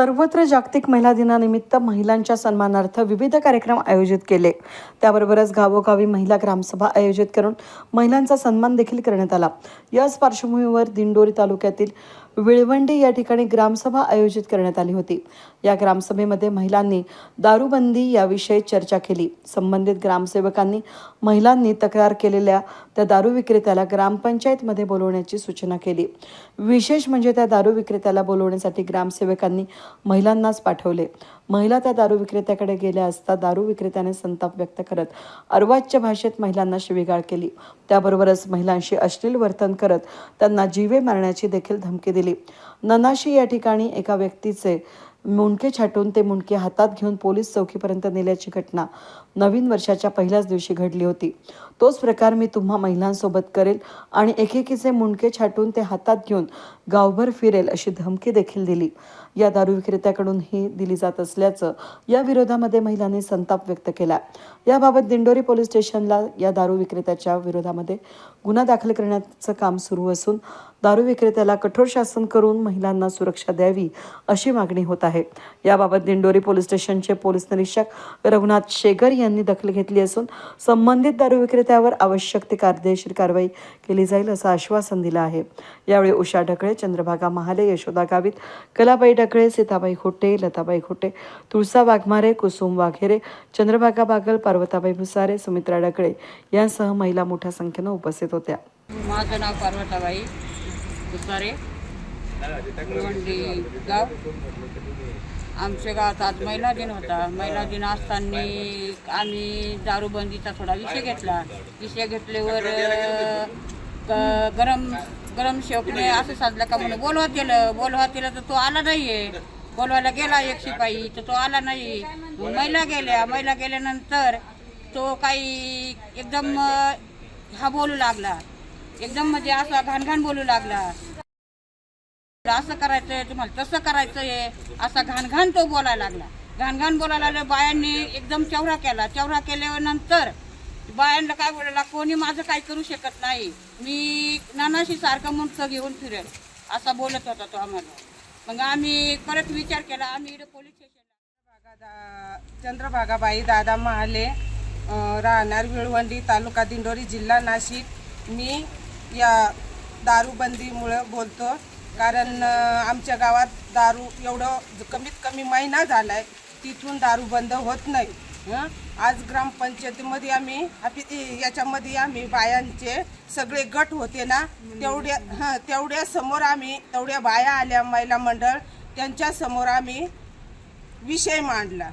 सर्वत्र जागतिक महिला दिनानिमित्त महिलांच्या सन्मानार्थ विविध कार्यक्रम आयोजित केले. त्याबरोबरच गावोगावी महिला ग्रामसभा आयोजित करून महिलांचा सन्मान देखील करण्यात आला. याच पार्श्वभूमीवर दिंडोरी तालुक्यातील विळवंडी या ठिकाणी ग्रामसभा आयोजित करण्यात आली होती. या ग्रामसभेमध्ये महिलांनी दारूबंदी याविषयी चर्चा केली. संबंधित ग्रामसेवकांनी महिलांनी तक्रार केलेल्या त्या दारू विक्रेत्याला ग्रामपंचायतमध्ये बोलवण्याची सूचना केली. विशेष म्हणजे त्या दारू विक्रेत्याला बोलवण्यासाठी ग्रामसेवकांनी महिलांनाच पाठवले. महिला त्या दारू विक्रेत्याकडे गेल्या असता दारू विक्रेत्याने संताप व्यक्त करत अर्वाच्य भाषेत महिलांना शिवीगाळ केली. त्याबरोबरच महिलांशी अश्लील वर्तन करत त्यांना जीवे मारण्याची देखील धमकी दिली. ननाशी या ठिकाणी एका व्यक्तीचे मुंडके छाटून ते मुंडके हातात घेऊन पोलीस चौकीपर्यंत नेल्याची घटना नवीन वर्षाच्या पहिल्याच दिवशी घडली होती. तोच प्रकार मी तुम्हा महिलांसोबत करेल आणि एकेकीचे मुंडके छाटून ते हातात घेऊन गावभर फिरेल अशी धमकी देखील दिली. या दारू विक्रेत्याकडून ही दिली जात असल्याचं या विरोधामध्ये महिलांनी संताप व्यक्त केला. याबाबत दिंडोरी पोलीस स्टेशनला या दारू विक्रेत्याच्या विरोधामध्ये गुन्हा दाखल करण्याचं काम सुरू असून दारू विक्रेत्याला कठोर शासन करून महिलांना सुरक्षा द्यावी अशी मागणी होत आहे. याबाबत दिंडोरी पोलीस स्टेशनचे पोलीस निरीक्षक रघुनाथ शेगर यांनी दखल घेतली असून संबंधित दारू विक्रेत्यावर आवश्यक ती कायदेशीर कारवाई केली जाईल असं आश्वासन दिलं आहे. यावेळी उषा ढकळे चंद्रभागा महाले यशोदा गावित कलाबाई ढकळे सीताबाई खोटे लताबाई खोटे तुळसा वाघमारे कुसुम वाघेरे चंद्रभागा बागल पार्वताबाई भुसारे सुमित्रा ढकळे यांसह महिला मोठ्या संख्येनं उपस्थित होत्या. माझं नाव पार्वताबाई. दुसारे गाव आमच्या गावात आज महिला दिन होता. महिला दिन असताना आम्ही दारूबंदीचा थोडा विषय घेतला. विषय घेतल्यावर गरम गरम शेवकने असं साधलं का म्हणून बोलवत गेलं बोलवत गेलं तर तो आला नाहीये. बोलवायला गेला एक शिपाई तर तो आला नाही. महिला गेल्या. महिला गेल्यानंतर तो काही एकदम हा बोलू लागला. एकदम म्हणजे असा घाणघाण बोलू लागला. असं करायचंय तुम्हाला तसं करायचंय. असा घाणघाण तो बोलायला लागला. घाणघाण बोलायला लागला बायांनी एकदम चौरा केला. चौरा केल्यानंतर बायांना काय बोलायला कोणी माझं काही करू शकत नाही. मी नानाशी सारखं मुंडकं घेऊन फिरेल असा बोलत होता तो आम्हाला. मग आम्ही परत विचार केला आम्ही इकडे पोलीस स्टेशनला. चंद्रभागाबाई दादा महाले राहणार विळवंडी तालुका दिंडोरी जिल्हा नाशिक. मी या दारूबंदीमुळं बोलतो. कारण आमच्या गावात दारू एवढं कमीत कमी महिना झाला आहे तिथून दारू बंद होत नाही. आज ग्रामपंचायतीमध्ये आम्ही आपी याच्यामध्ये आम्ही बायांचे सगळे गट होते ना तेवढ्या हां तेवढ्या समोर आम्ही तेवढ्या बाया आल्या महिला मंडळ त्यांच्यासमोर आम्ही विषय मांडला.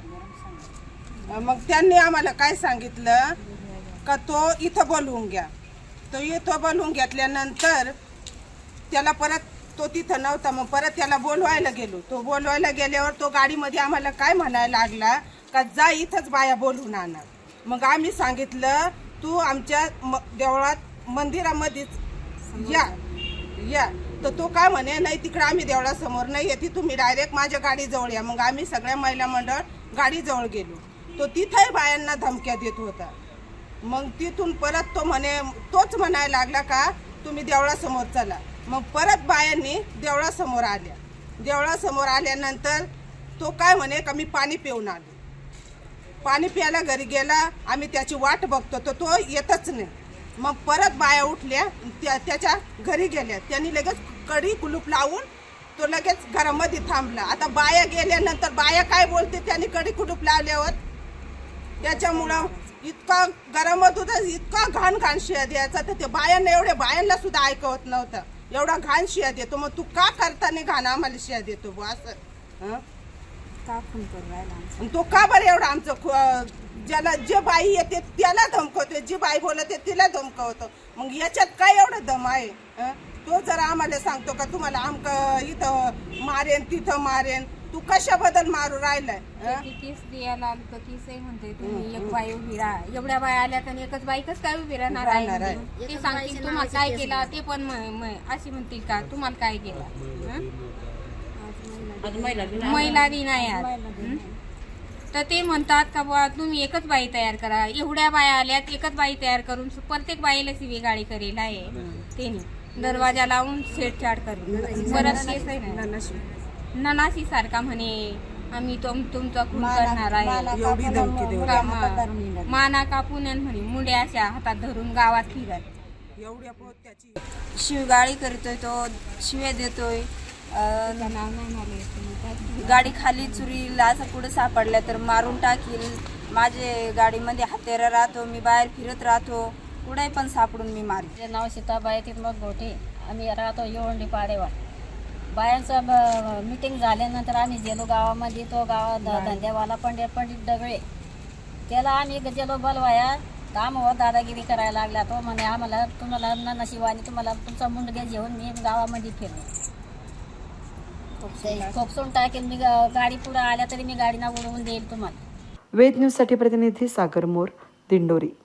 मग त्यांनी आम्हाला काय सांगितलं? का तो इथं बोलवून घ्या. तो इथं बोलवून घेतल्यानंतर त्याला परत तो तिथं नव्हता. मग परत त्याला बोलवायला गेलो. तो बोलवायला गेल्यावर तो गाडीमध्ये आम्हाला काय म्हणायला लागला? का जा इथंच बाया बोलून आणा. मग आम्ही सांगितलं तू आमच्या म- देवळात मंदिरामध्येच या. या. तर तो काय म्हणे नाही तिकडे आम्ही देवळासमोर नाही येते तुम्ही डायरेक्ट माझ्या गाडीजवळ या. मग आम्ही सगळ्या महिला मंडळ गाडीजवळ गेलो. तो तिथंही बायांना धमक्या देत होता. मग तिथून परत तो म्हणे तोच म्हणायला लागला का तुम्ही देवळासमोर चला. मग परत बायांनी देवळासमोर आल्या. देवळासमोर आल्यानंतर तो काय म्हणे का मी पाणी पिऊन आलो. पाणी प्यायला घरी गेला आम्ही त्याची वाट बघतो तर तो येतच नाही. मग परत बाया उठल्या त्या त्याच्या घरी गेल्या. त्यांनी लगेच कडी कुलूप लावून तो लगेच घरामध्ये थांबला. आता बाया गेल्यानंतर बाया काय बोलते त्यांनी कडी कुलूप लावल्यावर? त्याच्यामुळं इतका गरमत होता इतका घाण घाण शिया द्यायचा तर ते बायांना एवढ्या बायांना सुद्धा ऐकवत नव्हतं. एवढा घाण शिया देतो मग तू का करताना घाण? आम्हाला शिया देतो बुवा असं. हं? आणि तो का बरं एवढा आमचं खु- ज्याला जे बाई येते त्याला धमकवतो जी बाई बोलते तिला धमकवतो. मग याच्यात काय एवढं दम आहे? हं? तो जर आम्हाला सांगतो का तुम्हाला आमक इथं मारेन तिथं मारेन. तू कशाबद्दल मारू राहिलाय? हं? ती केस द्यायला तर केसही म्हणते तुम्ही एक बाई उभी राहा. एवढ्या बाया आल्या तर एकच बाई कस काय उभी राहणार राहणार आहे. आहे. ते सांगतील तुम्हाला काय केलं? ते पण म- म- अशी म्हणतील का? तुम्हाला काय केलं? हं? आज महिला दिन आहे. आहे आज. हं? तर ते म्हणतात का बुवा तुम्ही एकच बाई तयार करा. एवढ्या बाया आल्यात एकच बाई तयार करून प्रत्येक बाईला सिवी गाडी करेल आहे. त्यांनी दरवाजा लावून छेडछाड करेल. परत ननाशी सारखा म्हणे आम्ही तुम तुमचा खून करणार आहे. एवढी धमकी देऊ कामा- माना कापून आणि म्हणे मुंड्या अशा हातात धरून गावात फिरत. एवढ्या पोत त्याची शिवगाळी करतोय तो शिव्या देतोय. अं, नाव नाही मला येत. गाडी खाली चुरीला असं कुठं सापडल्या तर मारून टाकील. माझे गाडीमध्ये हातेरा राहतो मी बाहेर फिरत राहतो. कुठे पण सापडून मी मारी नाव सीताबाई तिरमत गोटे. आम्ही राहतो येवंडी पाडेवाड. बायांचं मिटिंग झाल्यानंतर आम्ही गेलो गावामध्ये. तो गावा ध- धंद्यावाला पंडित पंडित डगळे त्याला आम्ही गेलो बोलवाया. काम हो दादागिरी करायला लागला. तो म्हणे आम्हाला तुम्हाला न नशिबाने तुम्हाला तुमचा मुंडगे घेऊन मी गावामध्ये फिरलो. खोपसून टाकेल. मी गा- गाडी पुढं आल्या तरी मी गाडीना उडवून देईल तुम्हाला. वेद न्यूजसाठी प्रतिनिधी सागर मोर दिंडोरी.